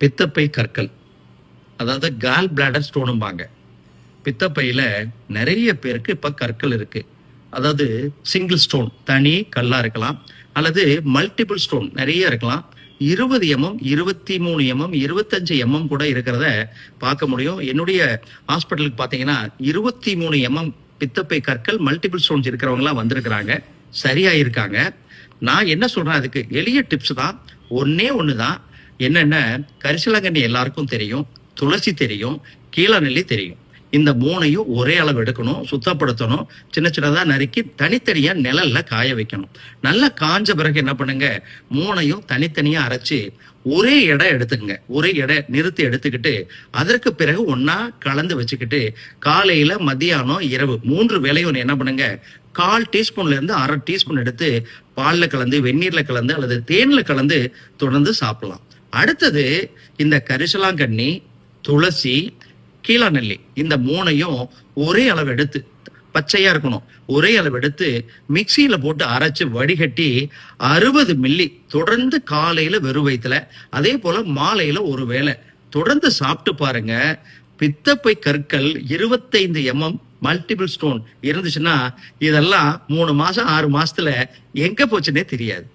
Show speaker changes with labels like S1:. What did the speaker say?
S1: பித்தப்பை கற்கள். அதாவது கால் பிளாடர் ஸ்டோனும்பாங்க பித்தப்பையில் நிறைய பேருக்கு இப்போ கற்கள் இருக்கு. அதாவது சிங்கிள் ஸ்டோன் தனி கல்லா இருக்கலாம். அல்லது மல்டிபிள் ஸ்டோன் நிறைய இருக்கலாம். இருபது எம்எம் இருபத்தி மூணு எம்எம் இருபத்தஞ்சு எம்எம் கூட இருக்கிறத பார்க்க முடியும். என்னுடைய ஹாஸ்பிட்டலுக்கு பார்த்தீங்கன்னா இருபத்தி மூணு எம்எம் பித்தப்பை கற்கள் மல்டிபிள் ஸ்டோன்ஸ் இருக்கிறவங்களாம் வந்திருக்கிறாங்க. சரியாயிருக்காங்க. நான் என்ன சொல்கிறேன் அதுக்கு? எளிய டிப்ஸ் தான். ஒன்னே ஒன்று தான் என்னென்ன? கரிசலாங்கண்ணி எல்லாருக்கும் தெரியும் துளசி தெரியும் கீழநெல்லி தெரியும். இந்த மூணையும் ஒரே அளவு எடுக்கணும் சுத்தப்படுத்தணும் சின்ன சின்னதாக நறுக்கி தனித்தனியாக நிழலில் காய வைக்கணும். நல்லா காஞ்ச பிறகு என்ன பண்ணுங்க? மூணையும் தனித்தனியாக அரைச்சி ஒரே இடம் எடுத்துக்கங்க. ஒரே இடம் நிறுத்தி எடுத்துக்கிட்டு அதற்கு பிறகு ஒன்றா கலந்து வச்சுக்கிட்டு காலையில் மதியானம் இரவு மூன்று வேளையும் என்ன பண்ணுங்க? கால் டீஸ்பூன்லேருந்து அரை டீஸ்பூன் எடுத்து பாலில் கலந்து வெந்நீரில் கலந்து அல்லது தேனில் கலந்து தொடர்ந்து சாப்பிடலாம். அடுத்தது இந்த கரிசலாங்கண்ணி துளசி கீழநெல்லி. இந்த மூணையும் ஒரே அளவு எடுத்து பச்சையா இருக்கணும். ஒரே அளவு எடுத்து மிக்சியில போட்டு அரைச்சு வடிகட்டி அறுபது மில்லி தொடர்ந்து காலையில வெறும் வயிற்றுல அதே போல மாலையில ஒரு வேளை. தொடர்ந்து சாப்பிட்டு பாருங்க. பித்தப்பை கற்கள் இருபத்தைந்து எம்எம் மல்டிபிள் ஸ்டோன் இருந்துச்சுன்னா இதெல்லாம் மூணு மாசம் ஆறு மாசத்துல எங்க போச்சுன்னே தெரியாது.